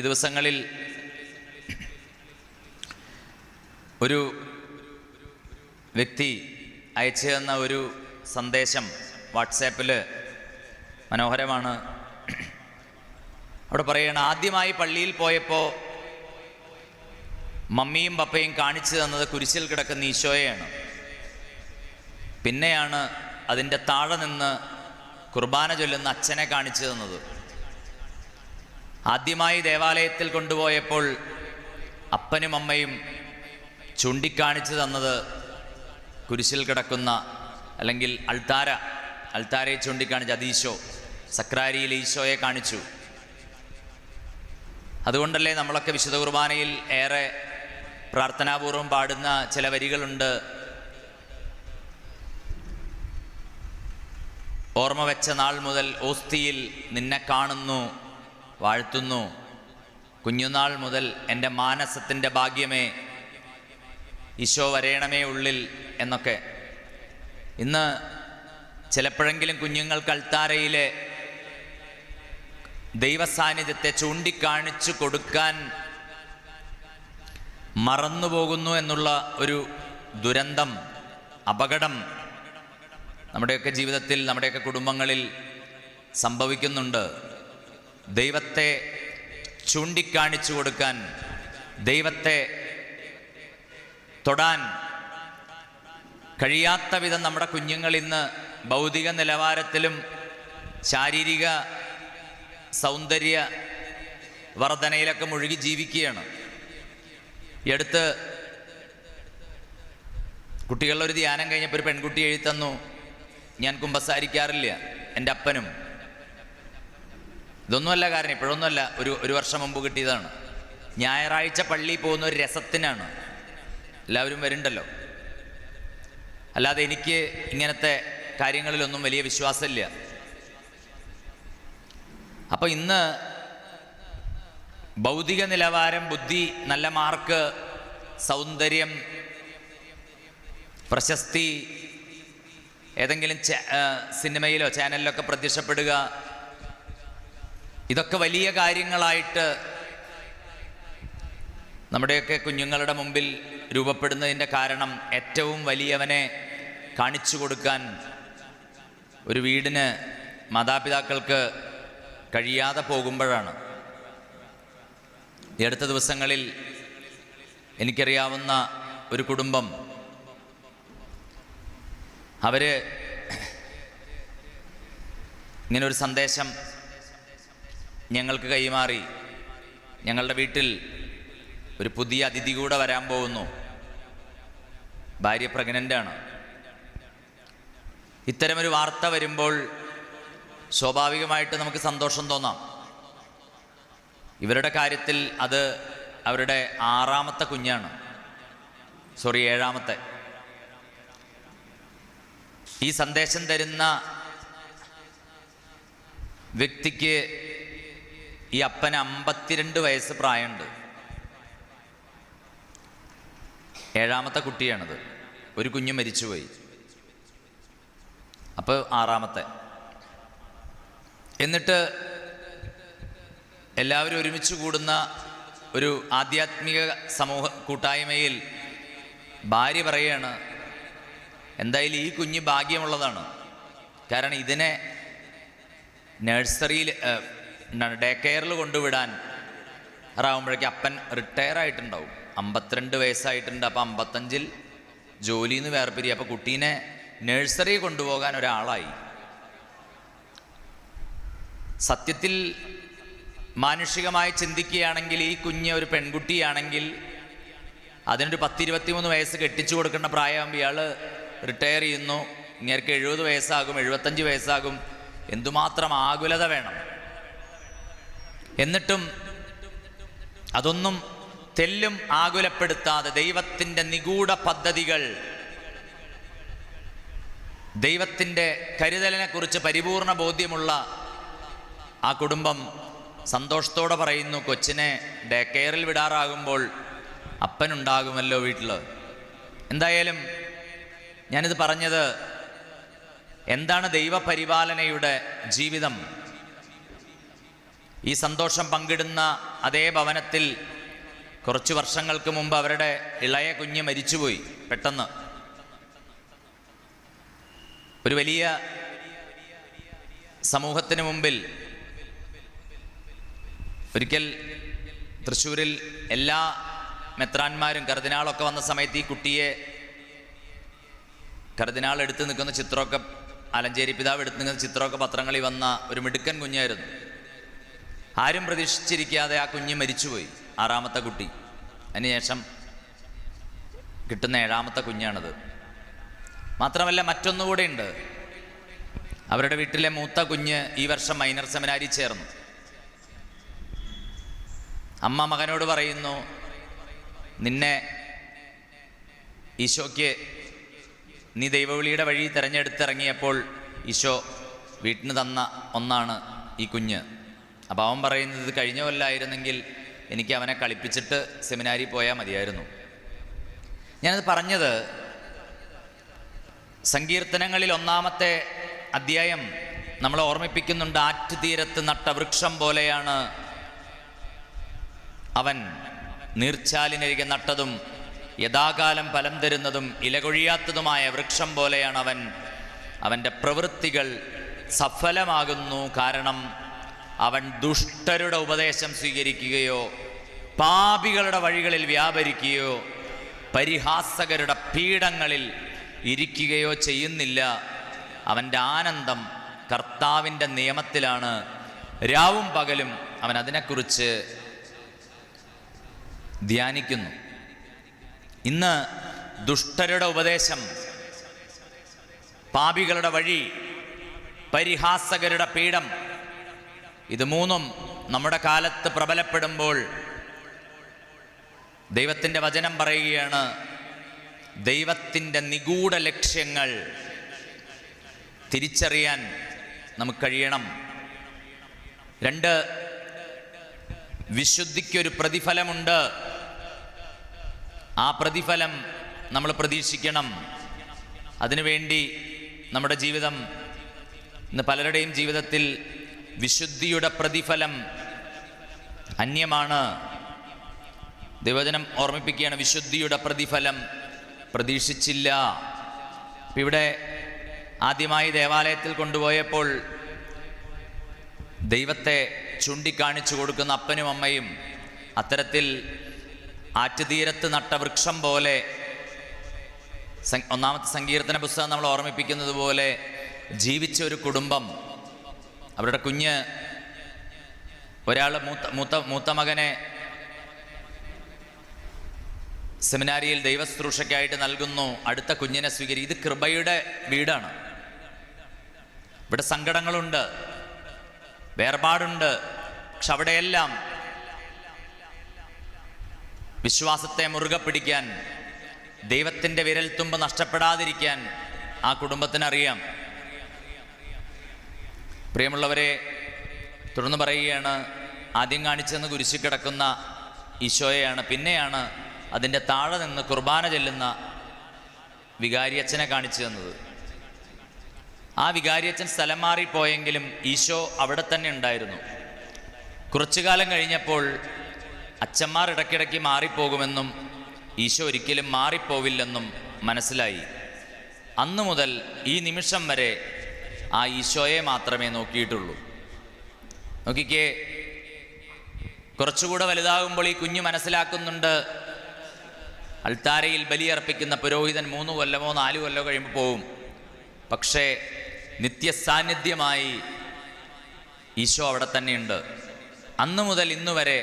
ഈ ദിവസങ്ങളിൽ ഒരു വ്യക്തി അയച്ചു തന്ന ഒരു സന്ദേശം വാട്സാപ്പിൽ മനോഹരമാണ്. അവിടെ പറയണം ആദ്യമായി പള്ളിയിൽ പോയപ്പോൾ മമ്മിയും പപ്പയും കാണിച്ചു തന്നത് കുരിശിൽ കിടക്കുന്ന ഈശോയാണ് പിന്നെയാണ് അതിന്റെ താഴെ നിന്ന് കുർബാന ചൊല്ലുന്ന അച്ഛനെ കാണിച്ചു തന്നത്. ആദ്യമായി ദേവാലയത്തിൽ കൊണ്ടുപോയപ്പോൾ അപ്പനും അമ്മയും ചൂണ്ടിക്കാണിച്ചു തന്നത് കുരിശിൽ കിടക്കുന്ന അല്ലെങ്കിൽ അൾത്താര അൾത്താരയെ ചൂണ്ടിക്കാണിച്ച് അതീശോ സക്രാരിയിൽ ഈശോയെ കാണിച്ചു. അതുകൊണ്ടല്ലേ നമ്മളൊക്കെ വിശുദ്ധ കുർബാനയിൽ ഏറെ പ്രാർത്ഥനാപൂർവം പാടുന്ന ചില വരികളുണ്ട്. ഓർമ്മ വെച്ച നാൾ മുതൽ ഓസ്തിയിൽ നിന്നെ കാണുന്നു. വാഴ്ത്തുന്നു. കുഞ്ഞുനാൾ മുതൽ എന്റെ മാനസത്തിന്റെ ഭാഗ്യമേ ഈശോ വരയണമേ ഉള്ളിൽ എന്നൊക്കെ. ഇന്ന് ചിലപ്പോഴെങ്കിലും കുഞ്ഞുങ്ങൾക്ക് അൾത്താരയിലെ ദൈവസാന്നിധ്യത്തെ ചൂണ്ടിക്കാണിച്ചു കൊടുക്കാൻ മറന്നുപോകുന്നു എന്നുള്ള ഒരു ദുരന്തം അപകടം നമ്മുടെയൊക്കെ ജീവിതത്തിൽ നമ്മുടെയൊക്കെ കുടുംബങ്ങളിൽ സംഭവിക്കുന്നുണ്ട്. ദൈവത്തെ ചൂണ്ടിക്കാണിച്ചു കൊടുക്കാൻ ദൈവത്തെ തൊടാൻ കഴിയാത്ത വിധം നമ്മുടെ കുഞ്ഞുങ്ങൾ ഇന്ന് ഭൗതിക നിലവാരത്തിലും ശാരീരിക സൗന്ദര്യ വർധനയിലൊക്കെ മുഴുകി ജീവിക്കുകയാണ്. ഈ അടുത്ത് കുട്ടികളുടെ ഒരു ധ്യാനം കഴിഞ്ഞപ്പോൾ ഒരു പെൺകുട്ടി എഴുതി തന്നു ഞാൻ കുമ്പസാരിക്കാറില്ല എന്റെ അപ്പനും ഇതൊന്നുമല്ല കാരണം ഇപ്പോഴൊന്നുമല്ല. ഒരു ഒരു വർഷം മുമ്പ് കിട്ടിയതാണ്. ഞായറാഴ്ച പള്ളി പോകുന്ന ഒരു രസത്തിനാണ്. എല്ലാവരും വരുന്നുണ്ടല്ലോ. അല്ലാതെ എനിക്ക് ഇങ്ങനത്തെ കാര്യങ്ങളിലൊന്നും വലിയ വിശ്വാസമില്ല. അപ്പോൾ ഇന്ന് ഭൗതിക നിലവാരം ബുദ്ധി നല്ല മാർക്ക് സൗന്ദര്യം പ്രശസ്തി ഏതെങ്കിലും സിനിമയിലോ ചാനലിലൊക്കെ പ്രത്യക്ഷപ്പെടുക ഇതൊക്കെ വലിയ കാര്യങ്ങളായിട്ട് നമ്മുടെയൊക്കെ കുഞ്ഞുങ്ങളുടെ മുമ്പിൽ രൂപപ്പെടുന്നതിന്റെ കാരണം ഏറ്റവും വലിയവനെ കാണിച്ചു കൊടുക്കാൻ ഒരു വീടിന് മാതാപിതാക്കൾക്ക് കഴിയാതെ പോകുമ്പോഴാണ്. ഈ അടുത്ത ദിവസങ്ങളിൽ എനിക്കറിയാവുന്ന ഒരു കുടുംബം അവർ ഇങ്ങനൊരു സന്ദേശം ഞങ്ങൾക്ക് കൈമാറി. ഞങ്ങളുടെ വീട്ടിൽ ഒരു പുതിയ അതിഥി കൂടെ വരാൻ പോകുന്നു. ഭാര്യ പ്രഗ്നന്റാണ് ഇത്തരമൊരു വാർത്ത വരുമ്പോൾ സ്വാഭാവികമായിട്ട് നമുക്ക് സന്തോഷം തോന്നാം. ഇവരുടെ കാര്യത്തിൽ അത് അവരുടെ ആറാമത്തെ കുഞ്ഞാണ്. സോറി ഏഴാമത്തെ. ഈ സന്ദേശം തരുന്ന വ്യക്തിക്ക് ഈ അപ്പന് അമ്പത്തിരണ്ട് വയസ്സ് പ്രായമുണ്ട്. ഏഴാമത്തെ കുട്ടിയാണത്. ഒരു കുഞ്ഞ് മരിച്ചുപോയി. അപ്പോൾ ആറാമത്തെ. എന്നിട്ട് എല്ലാവരും ഒരുമിച്ച് കൂടുന്ന ഒരു ആധ്യാത്മിക സമൂഹ കൂട്ടായ്മയിൽ ഭാര്യ പറയാണ് എന്തായാലും ഈ കുഞ്ഞ് ഭാഗ്യമുള്ളതാണ്. കാരണം ഇതിനെ നഴ്സറിയിൽ ഡേ കെയറിൽ കൊണ്ടുവിടാൻ ആറാവുമ്പോഴേക്ക് അപ്പൻ റിട്ടയർ ആയിട്ടുണ്ടാവും. അമ്പത്തിരണ്ട് വയസ്സായിട്ടുണ്ട്. അപ്പം അമ്പത്തഞ്ചിൽ ജോലിയിൽ നിന്ന് വേർപിരി അപ്പോൾ കുട്ടീനെ നഴ്സറി കൊണ്ടുപോകാൻ ഒരാളായി. സത്യത്തിൽ മാനുഷികമായി ചിന്തിക്കുകയാണെങ്കിൽ ഈ കുഞ്ഞ് ഒരു പെൺകുട്ടിയാണെങ്കിൽ അതിനൊരു പത്തിരുപത്തിമൂന്ന് വയസ്സ് കെട്ടിച്ചു കൊടുക്കേണ്ട പ്രായമാകുമ്പോൾ ഇയാൾ റിട്ടയർ ചെയ്യുന്നു. ഇങ്ങേർക്ക് എഴുപത് വയസ്സാകും എഴുപത്തഞ്ച് വയസ്സാകും. എന്തുമാത്രം ആകുലത വേണം. എന്നിട്ടും അതൊന്നും തെല്ലും ആകുലപ്പെടുത്താതെ ദൈവത്തിന്റെ നിഗൂഢ പദ്ധതികൾ ദൈവത്തിന്റെ കരുതലിനെ കുറിച്ച് പരിപൂർണ ബോധ്യമുള്ള ആ കുടുംബം സന്തോഷത്തോടെ പറയുന്നു കൊച്ചിനെ ഡേ കെയറിൽ വിടാറാകുമ്പോൾ അപ്പനുണ്ടാകുമല്ലോ വീട്ടിൽ എന്തായാലും ഞാനിത് പറഞ്ഞത് എന്താണ് ദൈവപരിപാലനയുടെ ജീവിതം? ഈ സന്തോഷം പങ്കിടുന്ന അതേ ഭവനത്തിൽ കുറച്ച് വർഷങ്ങൾക്ക് മുമ്പ് അവരുടെ ഇളയ കുഞ്ഞ് മരിച്ചുപോയി പെട്ടെന്ന്. ഒരു വലിയ സമൂഹത്തിന് മുമ്പിൽ ഒരിക്കൽ തൃശ്ശൂരിൽ എല്ലാ മെത്രാന്മാരും കർദിനാളൊക്കെ വന്ന സമയത്ത് ഈ കുട്ടിയെ കർദിനാൾ എടുത്തു നിൽക്കുന്ന ചിത്രമൊക്കെ അലഞ്ചേരി പിതാവ് എടുത്തു നിൽക്കുന്ന ചിത്രമൊക്കെ പത്രങ്ങളിൽ വന്ന ഒരു മിടുക്കൻ കുഞ്ഞായിരുന്നു. ആരും പ്രതീക്ഷിച്ചിരിക്കാതെ ആ കുഞ്ഞ് മരിച്ചുപോയി ആറാമത്തെ കുട്ടി. അതിനുശേഷം കിട്ടുന്ന ഏഴാമത്തെ കുഞ്ഞാണത്. മാത്രമല്ല മറ്റൊന്നുകൂടെ ഉണ്ട്. അവരുടെ വീട്ടിലെ മൂത്ത കുഞ്ഞ് ഈ വർഷം മൈനർ സെമിനാരി ചേർന്നു. അമ്മ മകനോട് പറയുന്നു നിന്നെ ഈശോയ്ക്ക് നീ ദൈവവിളിയുടെ വഴി തിരഞ്ഞെടുത്തിറങ്ങിയപ്പോൾ ഈശോ വീട്ടിന് തന്ന ഒന്നാണ് ഈ കുഞ്ഞ്. അപ്പോൾ അവൻ പറയുന്നത് കഴിഞ്ഞ കൊല്ലായിരുന്നെങ്കിൽ എനിക്ക് അവനെ കളിപ്പിച്ചിട്ട് സെമിനാരി പോയാൽ മതിയായിരുന്നു. ഞാനത് പറഞ്ഞത് സങ്കീർത്തനങ്ങളിൽ ഒന്നാമത്തെ അധ്യായം നമ്മളെ ഓർമ്മിപ്പിക്കുന്നുണ്ട് ആറ്റുതീരത്ത് നട്ട വൃക്ഷം പോലെയാണ് അവൻ നീർച്ചാലിനരികെ നട്ടതും യഥാകാലം ഫലം തരുന്നതും ഇലകൊഴിയാത്തതുമായ വൃക്ഷം പോലെയാണ് അവൻ. അവന്റെ പ്രവൃത്തികൾ സഫലമാകുന്നു കാരണം അവൻ ദുഷ്ടരുടെ ഉപദേശം സ്വീകരിക്കുകയോ പാപികളുടെ വഴികളിൽ വ്യാപരിക്കുകയോ പരിഹാസകരുടെ പീഠങ്ങളിൽ ഇരിക്കുകയോ ചെയ്യുന്നില്ല. അവന്റെ ആനന്ദം കർത്താവിന്റെ നിയമത്തിലാണ്. രാവും പകലും അവൻ അതിനെക്കുറിച്ച് ധ്യാനിക്കുന്നു. ഇന്ന് ദുഷ്ടരുടെ ഉപദേശം പാപികളുടെ വഴി പരിഹാസകരുടെ പീഠം ഇത് മൂന്നും നമ്മുടെ കാലത്ത് പ്രബലപ്പെടുമ്പോൾ ദൈവത്തിന്റെ വചനം പറയുകയാണ് ദൈവത്തിന്റെ നിഗൂഢ ലക്ഷ്യങ്ങൾ തിരിച്ചറിയാൻ നമുക്ക് കഴിയണം. രണ്ട് വിശുദ്ധിക്കൊരു പ്രതിഫലമുണ്ട്. ആ പ്രതിഫലം നമ്മൾ പ്രതീക്ഷിക്കണം. അതിനുവേണ്ടി നമ്മുടെ ജീവിതം ഇന്ന് പലരുടെയും ജീവിതത്തിൽ വിശുദ്ധിയുടെ പ്രതിഫലം അന്യമാണ്. ദൈവജനം ഓർമ്മിപ്പിക്കുകയാണ് വിശുദ്ധിയുടെ പ്രതിഫലം പ്രതീക്ഷിച്ചില്ല. ഇവിടെ ആദ്യമായി ദേവാലയത്തിൽ കൊണ്ടുപോയപ്പോൾ ദൈവത്തെ ചൂണ്ടിക്കാണിച്ചു കൊടുക്കുന്ന അപ്പനും അമ്മയും അത്തരത്തിൽ ആറ്റുതീരത്ത് നട്ട വൃക്ഷം പോലെ ഒന്നാമത്തെ സങ്കീർത്തന പുസ്തകം നമ്മൾ ഓർമ്മിപ്പിക്കുന്നത് പോലെ ജീവിച്ച ഒരു കുടുംബം അവരുടെ കുഞ്ഞ് ഒരാൾ മൂത്ത മൂത്ത മൂത്ത മകനെ സെമിനാരിയിൽ ദൈവശുശ്രൂഷയ്ക്കായിട്ട് നൽകുന്നു. അടുത്ത കുഞ്ഞിനെ സ്വീകരി ഇത് കൃപയുടെ വീടാണ്. ഇവിടെ സങ്കടങ്ങളുണ്ട്. വേർപാടുണ്ട്. പക്ഷെ അവിടെയെല്ലാം വിശ്വാസത്തെ മുറുകെ പിടിക്കാൻ ദൈവത്തിന്റെ വിരൽത്തുമ്പ് നഷ്ടപ്പെടാതിരിക്കാൻ ആ കുടുംബത്തിനറിയാം. പ്രിയമുള്ളവരെ തുടർന്ന് പറയുകയാണ് ആദ്യം കാണിച്ചെന്ന് കുരിശി കിടക്കുന്ന ഈശോയെയാണ് പിന്നെയാണ് അതിന്റെ താഴെ നിന്ന് കുർബാന ചെല്ലുന്ന വികാരിയച്ഛനെ കാണിച്ചു തന്നത്. ആ വികാരിയച്ഛൻ സ്ഥലം മാറിപ്പോയെങ്കിലും ഈശോ അവിടെ തന്നെ ഉണ്ടായിരുന്നു. കുറച്ചു കാലം കഴിഞ്ഞപ്പോൾ അച്ഛന്മാർ ഇടയ്ക്കിടയ്ക്ക് മാറിപ്പോകുമെന്നും ഈശോ ഒരിക്കലും മാറിപ്പോവില്ലെന്നും മനസ്സിലായി. അന്നു മുതൽ ഈ നിമിഷം വരെ ആ ഈശോയെ മാത്രമേ നോക്കിയിട്ടുള്ളൂ. നോക്കിക്കേ കുറച്ചുകൂടെ വലുതാകുമ്പോൾ ഈ കുഞ്ഞു മനസ്സിലാക്കുന്നുണ്ട് അൾത്താരയിൽ ബലിയർപ്പിക്കുന്ന പുരോഹിതൻ മൂന്ന് കൊല്ലമോ നാല് കൊല്ലമോ കഴിയുമ്പോൾ പോവും. പക്ഷേ നിത്യസാന്നിധ്യമായി ഈശോ അവിടെ തന്നെയുണ്ട്. അന്ന് മുതൽ ഇന്നു വരെ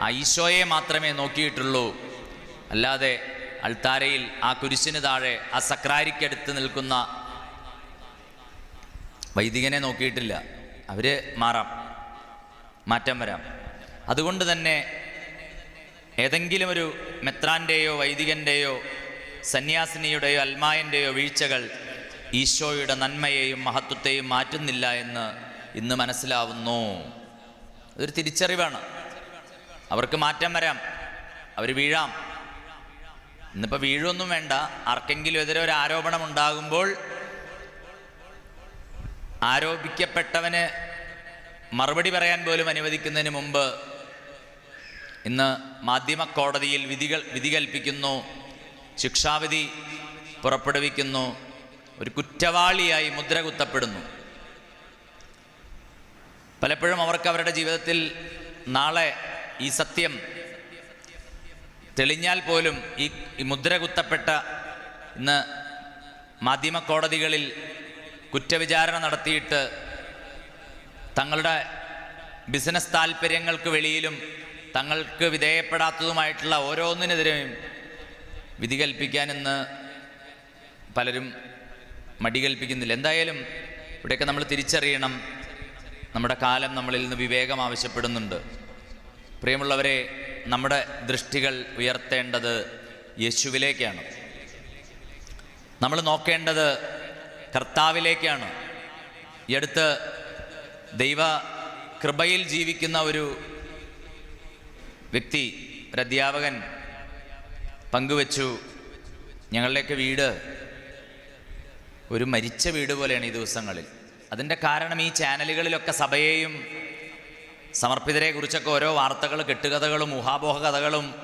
ആ ഈശോയെ മാത്രമേ നോക്കിയിട്ടുള്ളൂ. അല്ലാതെ അൾത്താരയിൽ ആ കുരിശിന് താഴെ ആ സക്രാരിക്കടുത്ത് നിൽക്കുന്ന വൈദികനെ നോക്കിയിട്ടില്ല. അവർ മാറാം. മാറ്റം വരാം. അതുകൊണ്ട് തന്നെ ഏതെങ്കിലും ഒരു മെത്രാന്റെയോ വൈദികന്റെയോ സന്യാസിനിയുടെയോ അൽമായന്റെയോ വീഴ്ചകൾ ഈശോയുടെ നന്മയെയും മഹത്വത്തെയും മാറ്റുന്നില്ല എന്ന് ഇന്ന് മനസ്സിലാവുന്നു. അതൊരു തിരിച്ചറിവാണ്. അവർക്ക് മാറ്റം വരാം. അവർ വീഴാം. ഇന്നിപ്പോൾ വീഴൊന്നും വേണ്ട. ആർക്കെങ്കിലും എതിരെ ഒരു ആരോപണം ഉണ്ടാകുമ്പോൾ ആരോപിക്കപ്പെട്ടവന് മറുപടി പറയാൻ പോലും അനുവദിക്കുന്നതിന് മുമ്പ് ഇന്ന് മാധ്യമ കോടതിയിൽ വിധികൾ വിധി കൽപ്പിക്കുന്നു ശിക്ഷാവിധി പുറപ്പെടുവിക്കുന്നു ഒരു കുറ്റവാളിയായി മുദ്ര കുത്തപ്പെടുന്നു. പലപ്പോഴും അവർക്ക് അവരുടെ ജീവിതത്തിൽ നാളെ ഈ സത്യം തെളിഞ്ഞാൽ പോലും ഈ മുദ്ര കുത്തപ്പെട്ട ഇന്ന് മാധ്യമ കോടതികളിൽ കുറ്റവിചാരണ നടത്തിയിട്ട് തങ്ങളുടെ ബിസിനസ് താല്പര്യങ്ങൾക്ക് വെളിയിലും തങ്ങൾക്ക് വിധേയപ്പെടാത്തതുമായിട്ടുള്ള ഓരോന്നിനെതിരെയും വിധി കൽപ്പിക്കാൻ ഇന്ന് പലരും മടി കൽപ്പിക്കുന്നില്ല. എന്തായാലും ഇവിടെയൊക്കെ നമ്മൾ തിരിച്ചറിയണം. നമ്മുടെ കാലം നമ്മളിൽ നിന്ന് വിവേകം ആവശ്യപ്പെടുന്നുണ്ട്. പ്രിയമുള്ളവരെ നമ്മുടെ ദൃഷ്ടികൾ ഉയർത്തേണ്ടത് യേശുവിലേക്കാണ്. നമ്മൾ നോക്കേണ്ടത് കർത്താവിലേക്കാണ്. ഈ അടുത്ത് ദൈവ കൃപയിൽ ജീവിക്കുന്ന ഒരു വ്യക്തി ഒരു അധ്യാപകൻ പങ്കുവച്ചു. ഞങ്ങളുടെയൊക്കെ വീട് ഒരു മരിച്ച വീട് പോലെയാണ് ഈ ദിവസങ്ങളിൽ. അതിന്റെ കാരണം ഈ ചാനലുകളിലൊക്കെ സഭയെയും സമർപ്പിതരെ കുറിച്ചൊക്കെ ഓരോ വാർത്തകൾ കെട്ടുകഥകളും ഊഹാപോഹ കഥകളും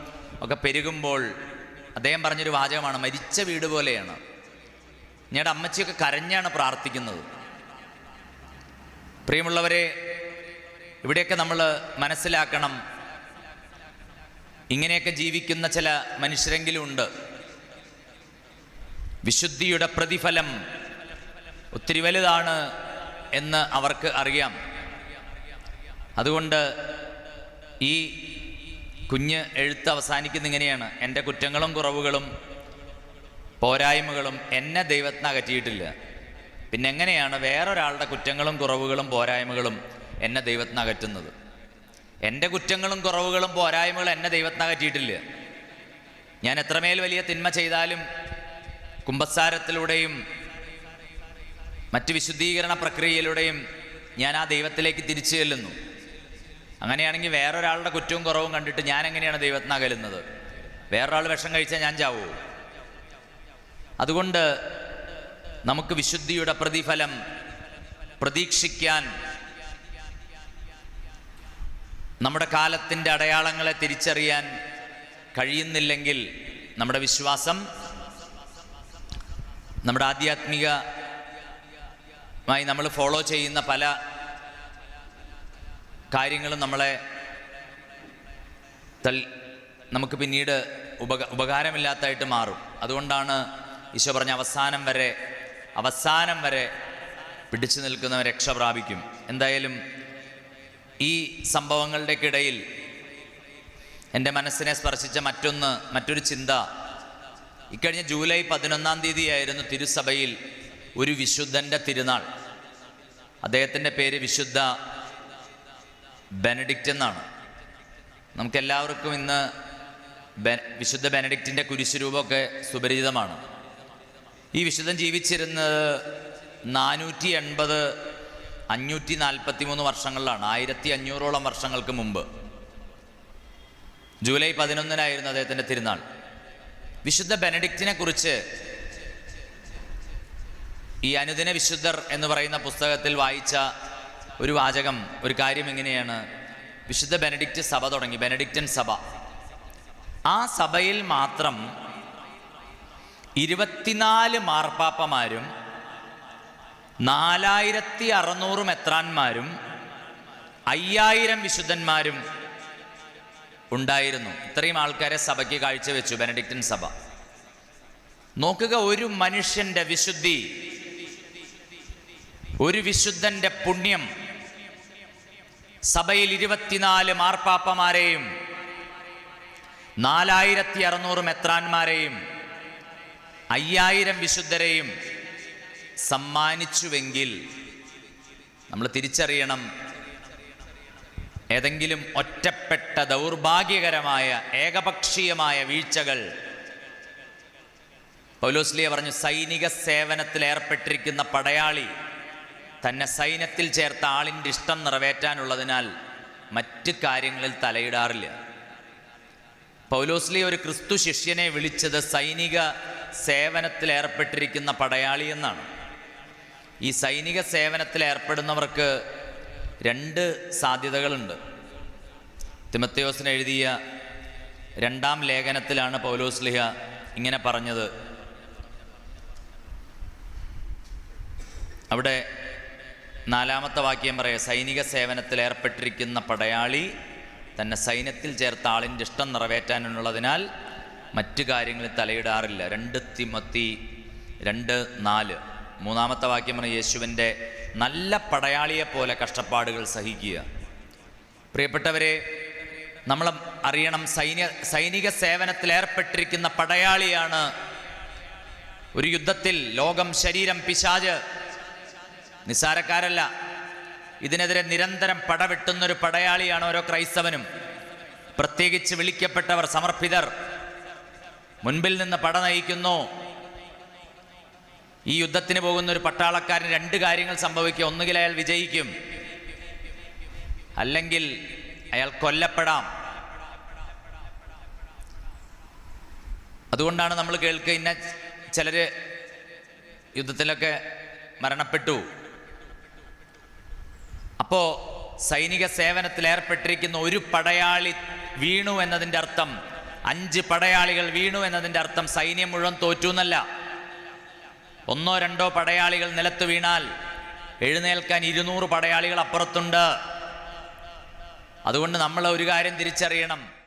ഒക്കെ പെരുകുമ്പോൾ അദ്ദേഹം പറഞ്ഞൊരു വാചകമാണ് മരിച്ച വീട് പോലെയാണ്. ഞങ്ങളുടെ അമ്മച്ചിയൊക്കെ കരഞ്ഞാണ് പ്രാർത്ഥിക്കുന്നത്. പ്രിയമുള്ളവരെ ഇവിടെയൊക്കെ നമ്മൾ മനസ്സിലാക്കണം. ഇങ്ങനെയൊക്കെ ജീവിക്കുന്ന ചില മനുഷ്യരെങ്കിലും ഉണ്ട്. വിശുദ്ധിയുടെ പ്രതിഫലം ഒത്തിരി വലുതാണ് എന്ന് അവർക്ക് അറിയാം. അതുകൊണ്ട് ഈ കുഞ്ഞ് എഴുത്ത് അവസാനിക്കുന്ന ഇങ്ങനെയാണ്. എന്റെ കുറ്റങ്ങളും കുറവുകളും പോരായ്മകളും എന്നെ ദൈവത്തിന് അകറ്റിയിട്ടില്ല പിന്നെ എങ്ങനെയാണ് വേറൊരാളുടെ കുറ്റങ്ങളും കുറവുകളും പോരായ്മകളും എന്നെ ദൈവത്തിന് അകറ്റുന്നത് എന്റെ കുറ്റങ്ങളും കുറവുകളും പോരായ്മകളും എന്നെ ദൈവത്തിന് അകറ്റിയിട്ടില്ല ഞാൻ എത്രമേൽ വലിയ തിന്മ ചെയ്താലും കുംഭസാരത്തിലൂടെയും മറ്റ് വിശുദ്ധീകരണ പ്രക്രിയയിലൂടെയും ഞാൻ ആ ദൈവത്തിലേക്ക് തിരിച്ചു ചെല്ലുന്നു. അങ്ങനെയാണെങ്കിൽ വേറൊരാളുടെ കുറ്റവും കുറവും കണ്ടിട്ട് ഞാൻ എങ്ങനെയാണ് ദൈവത്തിന് അകലുന്നത് വേറൊരാൾ വിഷം കഴിച്ചാൽ ഞാൻ ചാവൂ അതുകൊണ്ട് നമുക്ക് വിശുദ്ധിയുടെ പ്രതിഫലം പ്രതീക്ഷിക്കാൻ നമ്മുടെ കാലത്തിന്റെ അടയാളങ്ങളെ തിരിച്ചറിയാൻ കഴിയുന്നില്ലെങ്കിൽ നമ്മുടെ വിശ്വാസം നമ്മുടെ ആധ്യാത്മികമായി നമ്മൾ ഫോളോ ചെയ്യുന്ന പല കാര്യങ്ങളും നമ്മളെ തൽ നമുക്ക് പിന്നീട് ഉപക ഉപകാരമില്ലാത്തതായിട്ട് മാറും. അതുകൊണ്ടാണ് ഈശോ പറഞ്ഞ അവസാനം വരെ അവസാനം വരെ പിടിച്ചു നിൽക്കുന്നവൻ രക്ഷ പ്രാപിക്കും. എന്തായാലും ഈ സംഭവങ്ങളുടെ ഇടയിൽ എന്റെ മനസ്സിനെ സ്പർശിച്ച മറ്റൊന്ന് മറ്റൊരു ചിന്ത. ഇക്കഴിഞ്ഞ ജൂലൈ പതിനൊന്നാം തീയതിയായിരുന്നു തിരുസഭയിൽ ഒരു വിശുദ്ധന്റെ തിരുനാൾ. അദ്ദേഹത്തിന്റെ പേര് വിശുദ്ധ ബെനഡിക്റ്റ് എന്നാണ്. നമുക്കെല്ലാവർക്കും ഇന്ന് വിശുദ്ധ ബെനഡിക്റ്റിന്റെ കുരിശുരൂപമൊക്കെ സുപരിചിതമാണ്. ഈ വിശുദ്ധൻ ജീവിച്ചിരുന്നത് നാനൂറ്റി എൺപത് അഞ്ഞൂറ്റി നാൽപ്പത്തി മൂന്ന് വർഷങ്ങളിലാണ് ആയിരത്തി അഞ്ഞൂറോളം വർഷങ്ങൾക്ക് മുമ്പ്. ജൂലൈ പതിനൊന്നിനായിരുന്നു അദ്ദേഹത്തിന്റെ തിരുനാൾ. വിശുദ്ധ ബെനഡിക്റ്റിനെ കുറിച്ച് ഈ അനുദിന വിശുദ്ധർ എന്ന് പറയുന്ന പുസ്തകത്തിൽ വായിച്ച ഒരു വാചകം ഒരു കാര്യം എങ്ങനെയാണ്? വിശുദ്ധ ബെനഡിക്റ്റ് സഭ തുടങ്ങി ബെനഡിക്റ്റൻ സഭ. ആ സഭയിൽ മാത്രം ഇരുപത്തിനാല് മാർപ്പാപ്പമാരും നാലായിരത്തി അറുന്നൂറ് മെത്രാന്മാരും അയ്യായിരം വിശുദ്ധന്മാരും ഉണ്ടായിരുന്നു. ഇത്രയും ആൾക്കാരെ സഭയ്ക്ക് കാഴ്ചവെച്ചു ബെനഡിക്റ്റൻ സഭ. നോക്കുക ഒരു മനുഷ്യന്റെ വിശുദ്ധി ഒരു വിശുദ്ധന്റെ പുണ്യം. സഭയിൽ ഇരുപത്തിനാല് മാർപ്പാപ്പമാരെയും നാലായിരത്തി അറുന്നൂറ് മെത്രാന്മാരെയും അയ്യായിരം വിശുദ്ധരെയും സമ്മാനിച്ചുവെങ്കിൽ നമ്മൾ തിരിച്ചറിയണം ഏതെങ്കിലും ഒറ്റപ്പെട്ട ദൗർഭാഗ്യകരമായ ഏകപക്ഷീയമായ വീഴ്ചകൾ. പൗലോസ്ലിയ പറഞ്ഞു സൈനിക സേവനത്തിൽ ഏർപ്പെട്ടിരിക്കുന്ന പടയാളി തന്നെ സൈന്യത്തിൽ ചേർത്ത ആളിന്റെ ഇഷ്ടം നിറവേറ്റാനുള്ളതിനാൽ മറ്റ് കാര്യങ്ങളിൽ തലയിടാറില്ല. പൗലോസ്ലി ഒരു ക്രിസ്തു ശിഷ്യനെ വിളിച്ചത് സൈനിക സേവനത്തിൽ ഏർപ്പെട്ടിരിക്കുന്ന പടയാളി എന്നാണ്. ഈ സൈനിക സേവനത്തിൽ ഏർപ്പെടുന്നവർക്ക് രണ്ട് സാധ്യതകളുണ്ട്. തിമത്തയോസിന് എഴുതിയ രണ്ടാം ലേഖനത്തിലാണ് പൗലോസ്ലിഹ ഇങ്ങനെ പറഞ്ഞത്. അവിടെ നാലാമത്തെ വാക്യം പറയാം സൈനിക സേവനത്തിൽ ഏർപ്പെട്ടിരിക്കുന്ന പടയാളി തന്നെ സൈന്യത്തിൽ ചേർത്ത ആളിന്റെ ഇഷ്ടം നിറവേറ്റാനുള്ളതിനാൽ മറ്റു കാര്യങ്ങളിൽ തലയിടാറില്ല. രണ്ട് തിമത്തി രണ്ട് നാല്. മൂന്നാമത്തെ വാക്യം പറഞ്ഞ യേശുവിന്റെ നല്ല പടയാളിയെ പോലെ കഷ്ടപ്പാടുകൾ സഹിക്കുക. പ്രിയപ്പെട്ടവരെ നമ്മൾ അറിയണം സൈന്യ സൈനിക സേവനത്തിൽ ഏർപ്പെട്ടിരിക്കുന്ന പടയാളിയാണ് ഒരു യുദ്ധത്തിൽ ലോകം ശരീരം പിശാജ് നിസ്സാരക്കാരല്ല. ഇതിനെതിരെ നിരന്തരം പടവെട്ടുന്നൊരു പടയാളിയാണ് ഓരോ ക്രൈസ്തവനും. പ്രത്യേകിച്ച് വിളിക്കപ്പെട്ടവർ സമർപ്പിതർ. മുൻപിൽ നിന്ന് പട നയിക്കുന്നു. ഈ യുദ്ധത്തിന് പോകുന്ന ഒരു പട്ടാളക്കാരൻ രണ്ട് കാര്യങ്ങൾ സംഭവിക്കുക ഒന്നുകിൽ അയാൾ വിജയിക്കും. അല്ലെങ്കിൽ അയാൾ കൊല്ലപ്പെടാം. അതുകൊണ്ടാണ് നമ്മൾ കേൾക്കുക ഇന്ന ചിലര് യുദ്ധത്തിലൊക്കെ മരണപ്പെട്ടു. അപ്പോ സൈനിക സേവനത്തിൽ ഏർപ്പെട്ടിരിക്കുന്ന ഒരു പടയാളി വീണു എന്നതിന്റെ അർത്ഥം അഞ്ച് പടയാളികൾ വീണു എന്നതിന്റെ അർത്ഥം സൈന്യം മുഴുവൻ തോറ്റു എന്നല്ല. ഒന്നോ രണ്ടോ പടയാളികൾ നിലത്ത് വീണാൽ എഴുന്നേൽക്കാൻ ഇരുന്നൂറ് പടയാളികൾ അപ്പുറത്തുണ്ട്. അതുകൊണ്ട് നമ്മൾ ഒരു കാര്യം തിരിച്ചറിയണം.